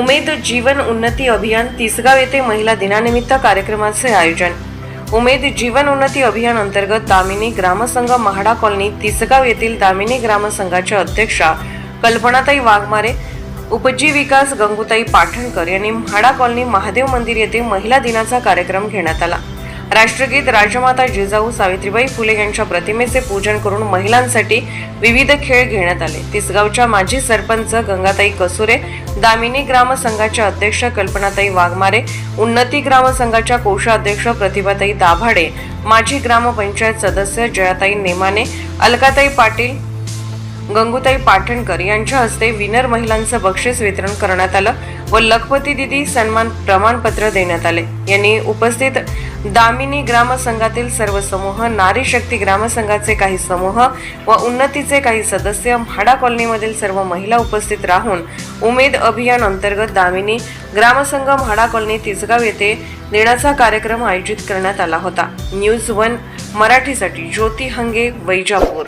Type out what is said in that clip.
उमेद जीवन उन्नती अभियान तिसगाव येथे महिला दिनानिमित्त कार्यक्रमाचे आयोजन. उमेद जीवन उन्नती अभियान अंतर्गत दामिनी ग्रामसंघ महाडा कॉलनी तिसगाव येथील दामिनी ग्रामसंघाच्या अध्यक्षा कल्पनाताई वाघमारे उपजीविकास गंगुताई गंगूताई पाठणकर यांनी म्हाडा कॉलनी महादेव मंदिर येथे महिला दिनाचा कार्यक्रम घेण्यात आला. राष्ट्रगीत राजमाता जिजाऊ सावित्रीबाई फुले यांच्या प्रतिमेचे पूजन करून महिलांसाठी विविध खेळ घेण्यात आले. तिसगावच्या माजी सरपंच गंगाताई कसुरे दामिनी ग्रामसंघाच्या अध्यक्ष कल्पनाताई वाघमारे उन्नती ग्रामसंघाच्या कोषाध्यक्ष प्रतिभाताई दाभाडे माजी ग्रामपंचायत सदस्य जयाताई नेमाने अलकाताई पाटील गंगूताई पाटणकर यांच्या हस्ते विनर महिलांचं बक्षीस वितरण करण्यात आलं. व लखपती दिदी सन्मान प्रमाणपत्र देण्यात आले. यांनी उपस्थित दामिनी ग्रामसंघातील सर्व समूह नारी शक्ती ग्रामसंघाचे काही समूह व उन्नतीचे काही सदस्य म्हाडा कॉलनीमधील सर्व महिला उपस्थित राहून उमेद अभियान अंतर्गत दामिनी ग्रामसंघ म्हाडा कॉलनी तिसगाव येथे देण्याचा कार्यक्रम आयोजित करण्यात आला होता. न्यूज वन मराठीसाठी ज्योती हंगे वैजापूर.